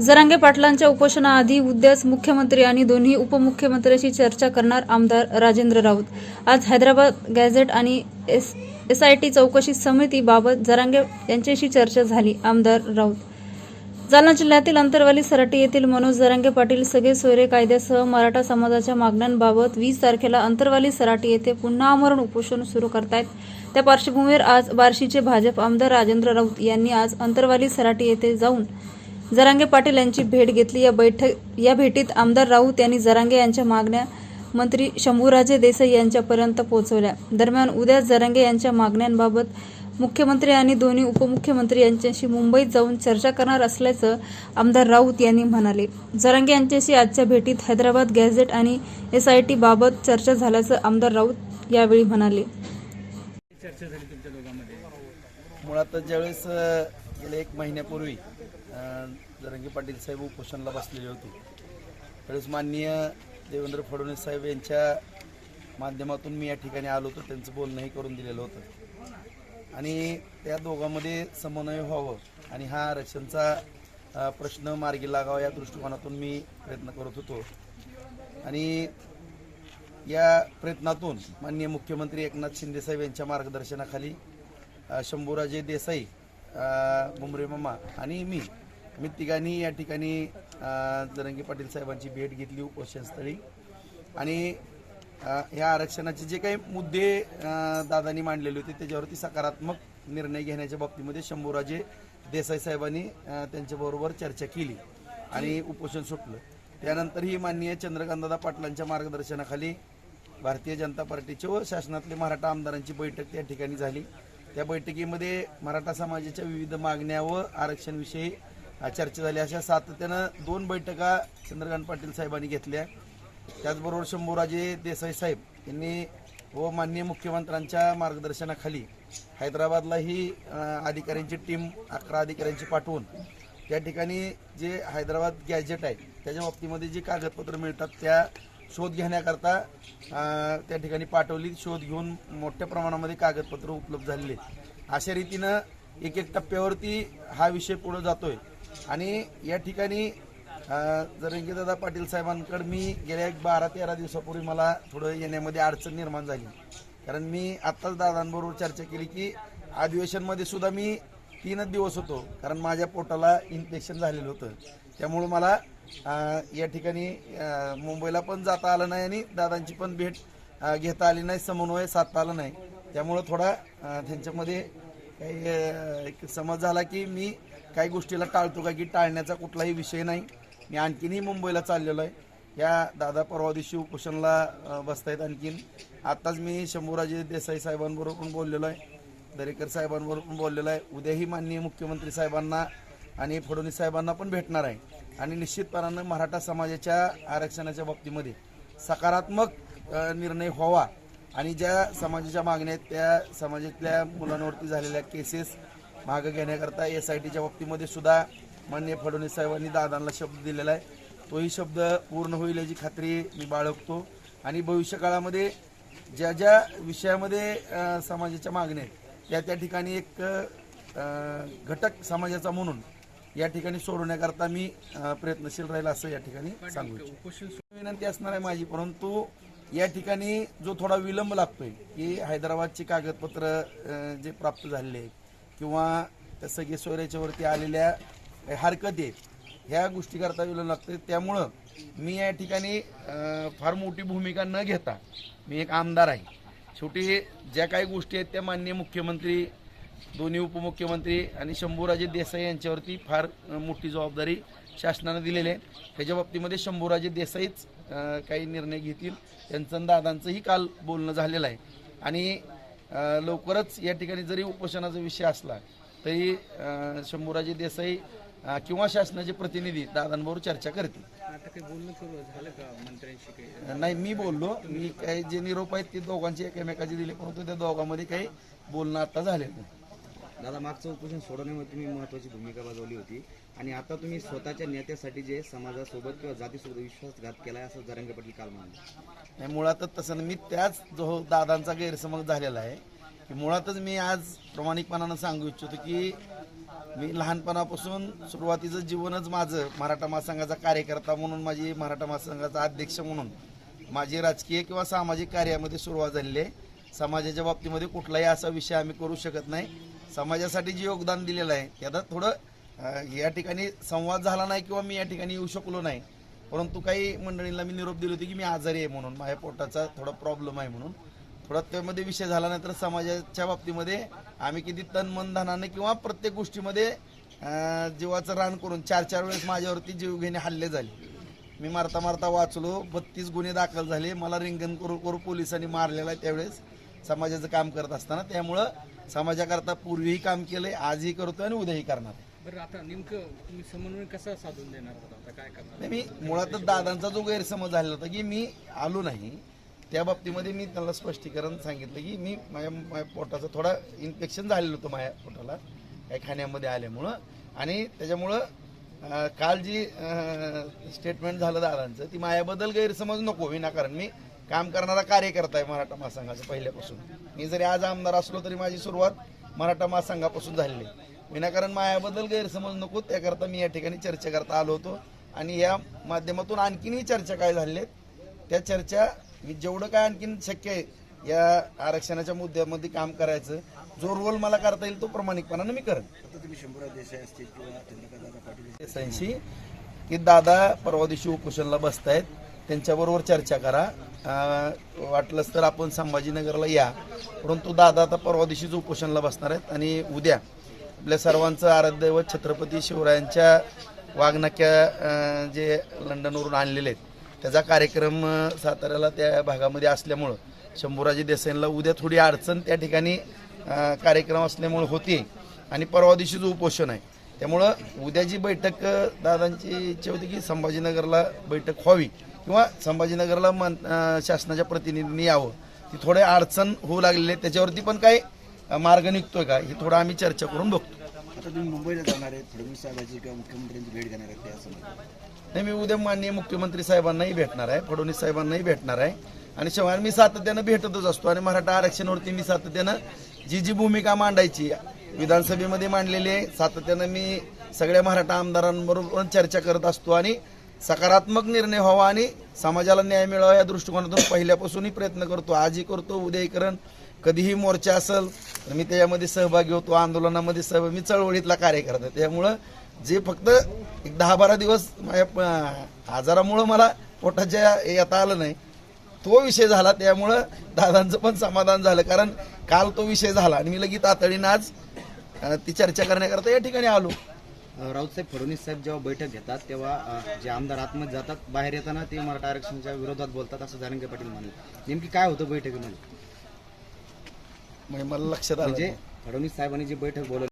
जरांगे पाटलांच्या उपोषणाआधी उद्याच मुख्यमंत्री आणि दोन्ही उपमुख्यमंत्र्यांशी चर्चा करणार आमदार राजेंद्र राऊत. आज हैदराबाद गॅझेट आणि एस एस आय टी चौकशी समितीबाबत जरांगे यांच्याशी चर्चा झाली आमदार राऊत. जालना जिल्ह्यातील अंतरवाली सराटी येथील मनोज जरांगे पाटील सगळे सोयरे कायद्यासह मराठा समाजाच्या मागण्यांबाबत वीस तारखेला अंतरवाली सराटी येथे पुन्हा आमरण उपोषण सुरू करतायत. त्या पार्श्वभूमीवर आज बार्शीचे भाजप आमदार राजेंद्र राऊत यांनी आज अंतरवाली सराटी येथे जाऊन जरांगे पाटील यांची भेट घेतली. या बैठक या भेटीत आमदार राऊत यांनी जरांगे यांच्या मागण्या मंत्री शंभूराजे देसाई यांच्यापर्यंत पोहोचवल्या. दरम्यान उद्या जरांगे यांच्या मागण्यांबाबत मुख्यमंत्री आणि दोन्ही उपमुख्यमंत्री यांच्याशी मुंबईत जाऊन चर्चा करणार असल्याचं आमदार राऊत यांनी म्हणाले. जरांगे यांच्याशी आजच्या भेटीत हैदराबाद गॅझेट आणि एस आय टी बाबत चर्चा झाल्याचं आमदार राऊत यावेळी म्हणाले. मुळात ज्यावेळेस गेले एक महिन्यापूर्वी जरंगी पाटील साहेब उपोषणाला बसलेले होते. त्यावेळेस माननीय देवेंद्र फडणवीस साहेब यांच्या माध्यमातून मी या ठिकाणी आलो होतो. त्यांचं बोलणंही करून दिलेलं होतं. आणि त्या दोघांमध्ये समन्वय व्हावं आणि हा आरक्षणचा प्रश्न मार्गी लागावा या दृष्टिकोनातून मी प्रयत्न करत होतो. आणि या प्रयत्नातून माननीय मुख्यमंत्री एकनाथ शिंदे साहेब यांच्या मार्गदर्शनाखाली शंभूराजे देसाई मुंबरे मामा आणि मी मी तिघांनी या ठिकाणी अ, जरंगे पाटील साहेबांची भेट घेतली उपोषणस्थळी. आणि ह्या या आरक्षणाचे जे काही मुद्दे दादांनी मांडलेले होते त्याच्यावरती सकारात्मक निर्णय घेण्याच्या बाबतीमध्ये शंभूराजे देसाई साहेबांनी त्यांच्याबरोबर चर्चा केली आणि उपोषण सुटलं त्यानंतरही माननीय चंद्रकांतदादा पाटलांच्या मार्गदर्शनाखाली भारतीय जनता पार्टीचे व शासनातले मराठा आमदारांची बैठक त्या ठिकाणी झाली. त्या बैठकीमध्ये मराठा समाजाच्या विविध मागण्या व आरक्षणविषयी चर्चा झाली. अशा सातत्यानं दोन बैठका चंद्रकांत पाटील साहेबांनी घेतल्या. त्याचबरोबर शंभूराजे देसाई साहेब यांनी व माननीय मुख्यमंत्र्यांच्या मार्गदर्शनाखाली हैदराबादलाही अधिकाऱ्यांची टीम अकरा अधिकाऱ्यांची पाठवून त्या ठिकाणी जे हैदराबाद गॅजेट आहे त्याच्या बाबतीमध्ये जी कागदपत्र मिळतात त्या शोध घेण्याकरता त्या ठिकाणी पाठवली. शोध घेऊन मोठ्या प्रमाणामध्ये कागदपत्र उपलब्ध झालेले अशा रीतीनं एक एक टप्प्यावरती हा विषय पुढे जातोय. आणि या ठिकाणी दादा पाटील साहेबांकडे मी गेल्या एक बारा तेरा दिवसापूर्वी मला थोडं येण्यामध्ये अडचण निर्माण झाली. कारण मी आत्ताच दादांबरोबर चर्चा केली की अधिवेशनमध्ये सुद्धा मी तीनच दिवस होतो कारण माझ्या पोटाला इन्फेक्शन झालेलं होतं. त्यामुळं मला या ठिकाणी मुंबईला पण जाता आलं नाही आणि दादांची पण भेट घेता आली नाही समन्वय साधता आला नाही. त्यामुळं थोडा त्यांच्यामध्ये काही एक समज झाला की मी काही गोष्टीला टाळतो का की टाळण्याचा कुठलाही विषय नाही. मी आणखीनही मुंबईला चाललेलो आहे. या दादा परवा दिवशी उपोषणला बसतायत आणखीन. आत्ताच मी शंभूराजे देसाई साहेबांबरोबर पण बोललेलो आहे. दरेकर साहेबांबरोबर पण बोललेलो आहे. उद्याही माननीय मुख्यमंत्री साहेबांना आणि फडणवीस साहेबांना पण भेटणार आहे. आणि निश्चितपणानं मराठा समाजाच्या आरक्षणाच्या बाबतीमध्ये सकारात्मक निर्णय व्हावा. आणि ज्या समाजाच्या मागण्या आहेत त्या समाजातल्या मुलांवरती झालेल्या केसेस मागं घेण्याकरता एस आय टीच्या बाबतीमध्ये सुद्धा माननीय फडणवीस साहेबांनी दादांना शब्द दिलेला आहे. तोही शब्द पूर्ण होईल याची खात्री मी बाळगतो. आणि भविष्यकाळामध्ये ज्या ज्या विषयामध्ये समाजाच्या मागण्या आहेत त्या त्या ठिकाणी एक घटक समाजाचा म्हणून या ठिकाणी सोडवण्याकरता मी प्रयत्नशील राहील असं या ठिकाणी सांगू इच्छितो. विनंती असणार आहे माझी परंतु या ठिकाणी जो थोडा विलंब लागतोय की हैदराबादची कागदपत्र जे प्राप्त झालेले आहेत किंवा त्या सगळे सोयऱ्याच्यावरती आलेल्या हरकती आहेत ह्या गोष्टी करता विलंब लागतं त्यामुळं मी या ठिकाणी फार मोठी भूमिका न घेता मी एक आमदार आहे. शेवटी ज्या काही गोष्टी आहेत त्या माननीय मुख्यमंत्री दोन्ही उपमुख्यमंत्री आणि शंभूराजे देसाई यांच्यावरती फार मोठी जबाबदारी शासनानं दिलेली आहे. त्याच्या बाबतीमध्ये शंभूराजे देसाईच काही निर्णय घेतील. त्यांचं दादांचंही काल बोलणं झालेलं आहे. आणि लवकरच या ठिकाणी जरी उपोषणाचा विषय असला तरी शंभूराजे देसाई किंवा शासनाचे प्रतिनिधी दादांबरोबर चर्चा करतील. नाही मी बोललो. मी काही जे निरोप आहेत ते दोघांचे एकमेकाचे दिले परंतु त्या दोघांमध्ये काही बोलणं आता झालेलं नाही. दादा मागचं उपोषण सोडवण्यामध्ये तुम्ही महत्वाची भूमिका बजावली होती. आणि आता तुम्ही स्वतःच्या नेत्यासाठी जे समाजासोबत किंवा जातीसोबत विश्वासघात केलाय असं जरंगे पाटील काल म्हणाले. नाही मुळातच तसं मी त्याच जो दादांचा गैरसमज झालेला आहे की मुळातच मी आज प्रामाणिकपणानं सांगू इच्छितो की मी लहानपणापासून सुरुवातीचं जीवनच माझं मराठा महासंघाचा कार्यकर्ता म्हणून माझी मराठा महासंघाचा अध्यक्ष म्हणून माझी राजकीय किंवा सामाजिक कार्यामध्ये सुरुवात झालेली आहे. समाजाच्या बाबतीमध्ये कुठलाही असा विषय आम्ही करू शकत नाही. समाजासाठी जे योगदान दिलेलं आहे त्याचा थोडं या ठिकाणी संवाद झाला नाही किंवा मी या ठिकाणी येऊ शकलो नाही. परंतु काही मंडळींना मी निरोप दिले होते की मी आजारी आहे म्हणून माझ्या पोटाचा थोडा प्रॉब्लेम आहे म्हणून. थोडा त्यामध्ये विषय झाला नाही तर समाजाच्या बाबतीमध्ये आम्ही किती तन मन धनाने किंवा प्रत्येक गोष्टीमध्ये जीवाचं रान करून चार चार वेळेस माझ्यावरती जीवघेणे हल्ले झाले. मी मारता मारता वाचलो बत्तीस गुन्हे दाखल झाले मला रिंगण करू करू पोलिसांनी मारलेला आहे त्यावेळेस. समाजाचं काम करत असताना त्यामुळं समाजाकरता पूर्वीही काम केलंय आजही करतोय आणि उद्याही करणार आहे. बरं आता नेमकं तुम्ही समन्वय कसा साधून देणार आता काय करणार? नाही मी मुळातच दादांचा जो गैरसमज झालेला होता की मी आलो नाही त्या बाबतीमध्ये मी त्यांना स्पष्टीकरण सांगितलं की मी माझ्या माझ्या पोटाचं थोडा इन्फेक्शन झालेलं होतं माझ्या पोटाला काही खाण्यामध्ये आल्यामुळं. आणि त्याच्यामुळं अं, काल जी स्टेटमेंट झालं दादांचं ती माझ्याबद्दल गैरसमज नको विनाकारण. मी काम करणारा कार्यकर्ता आहे मराठा महासंघाचा पहिल्यापासून. मी जरी आज आमदार असलो तरी माझी सुरुवात मराठा महासंघापासून झालेली आहे. विनाकारण मायाबद्दल गैरसमज नको त्याकरता मी या ठिकाणी चर्चा करता आलो होतो. आणि या माध्यमातून आणखीनही चर्चा काय झालेल्या त्या चर्चा मी जेवढं काय आणखीन शक्य आहे या आरक्षणाच्या मुद्द्यामध्ये काम करायचं जो रोल मला करता येईल तो प्रामाणिकपणानं मी करेन. देसाईंशी की दादा परवा दिवशी उपोषणला बसतायत त्यांच्याबरोबर चर्चा करा. वाटलंच तर आपण संभाजीनगरला या. परंतु दादा आता परवा दिवशीच उपोषणाला बसणार आहेत आणि उद्या आपल्या सर्वांचं आराध्यदैवत छत्रपती शिवरायांच्या वाघनाक्या जे लंडनवरून आणलेले आहेत त्याचा कार्यक्रम साताऱ्याला त्या भागामध्ये असल्यामुळं शंभूराजे देसाईंना उद्या थोडी अडचण त्या ठिकाणी कार्यक्रम असल्यामुळं होती. आणि परवा दिवशीच उपोषण आहे त्यामुळं उद्या जी बैठक दादांची इच्छा होती की संभाजीनगरला बैठक व्हावी किंवा संभाजीनगरला मन शासनाच्या प्रतिनिधींनी यावं. ती थोडे अडचण होऊ लागलेली आहे. त्याच्यावरती पण काही मार्ग निघतोय का? हे थोडं आम्ही चर्चा करून बघतो. आता तुम्ही मुंबईला जाणार आहे फडणवीस साहेबांची किंवा मुख्यमंत्र्यांची भेट घेणार आहे त्या संदर्भात. नाही मी उद्या माननीय मुख्यमंत्री साहेबांनाही भेटणार आहे. फडणवीस साहेबांनाही भेटणार आहे. आणि शिवाय मी सातत्यानं भेटतच असतो. आणि मराठा आरक्षणावरती मी सातत्यानं जी जी भूमिका मांडायची विधानसभेमध्ये मांडलेली आहे सातत्यानं मी सगळ्या मराठा आमदारांबरोबर चर्चा करत असतो. आणि सकारात्मक निर्णय व्हावा आणि समाजाला न्याय मिळावा या दृष्टिकोनातून पहिल्यापासूनही प्रयत्न करतो. आजही करतो उद्याही करण. कधीही मोर्चा असेल तर मी त्याच्यामध्ये सहभागी होतो आंदोलनामध्ये सहभाग मी चळवळीतला कार्यकर्ता त्यामुळं जे फक्त एक दहा बारा दिवस माझ्या आजारामुळं मला पोटाच्या येता आलं नाही तो विषय झाला. त्यामुळं दादांचं पण समाधान झालं. कारण काल तो विषय झाला आणि मी लगेच तातडीनं आज ती चर्चा करण्याकरता या ठिकाणी आलो. राऊतसाहेब फडणवीस साहेब जेव्हा बैठक घेतात तेव्हा जे आमदार आतमध्ये जातात बाहेर येताना ते मराठा आरक्षणाच्या विरोधात बोलतात असं जारंगे पाटील म्हणाले नेमकी काय होतं बैठकीमध्ये म्हणजे मला लक्षात आलं म्हणजे. फडणवीस साहेबांनी जी बैठक बोलवली